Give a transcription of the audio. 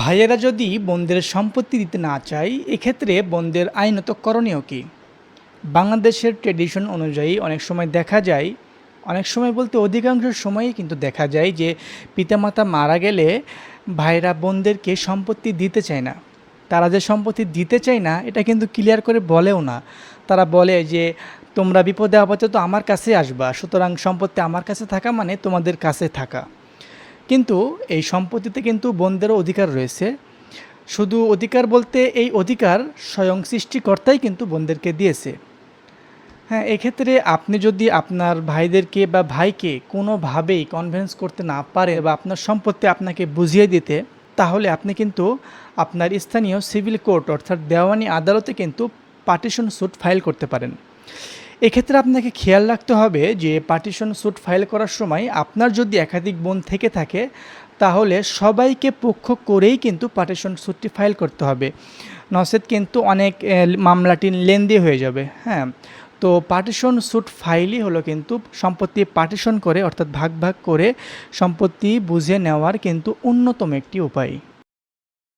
ভাইয়েরা যদি বোনদের সম্পত্তি দিতে না চায়, এক্ষেত্রে বোনদের আইনত করণীয় কী? বাংলাদেশের ট্রেডিশন অনুযায়ী অনেক সময় দেখা যায়, অনেক সময় বলতে অধিকাংশ সময়ই কিন্তু দেখা যায় যে পিতামাতা মারা গেলে ভাইরা বোনদেরকে সম্পত্তি দিতে চায় না। তারা যে সম্পত্তি দিতে চায় না, এটা কিন্তু ক্লিয়ার করে বলেও না। তারা বলে যে, তোমরা বিপদে আপদে তো আমার কাছে আসবা, সুতরাং সম্পত্তি আমার কাছে থাকা মানে তোমাদের কাছে থাকা। কিন্তু এই সম্পত্তিতে কিন্তু বোনদেরও অধিকার রয়েছে। শুধু অধিকার বলতে এই অধিকার স্বয়ং সৃষ্টিকর্তাই কিন্তু বোনদেরকে দিয়েছে। হ্যাঁ এক্ষেত্রে আপনি যদি আপনার ভাইদেরকে বা ভাইকে কোনোভাবেই কনভিন্স করতে না পারে বা আপনার সম্পত্তি আপনাকে বুঝিয়ে দিতে, তাহলে আপনি কিন্তু আপনার স্থানীয় সিভিল কোর্ট অর্থাৎ দেওয়ানি আদালতে কিন্তু পার্টিশন স্যুট ফাইল করতে পারেন। এক্ষেত্রে আপনাকে খেয়াল রাখতে হবে যে পার্টিশন স্যুট ফাইল করার সময় আপনার যদি একাধিক বোন থেকে থাকে, তাহলে সবাইকে পক্ষ করেই কিন্তু পার্টিশন স্যুটটি ফাইল করতে হবে। নসেদ কিন্তু অনেক মামলাটি লেন্দি হয়ে যাবে হ্যাঁ? তো পার্টিশন স্যুট ফাইলই হলো কিন্তু সম্পত্তি পার্টিশন করে, অর্থাৎ ভাগ ভাগ করে সম্পত্তি বুঝে নেওয়ার কিন্তু অন্যতম একটি উপায়।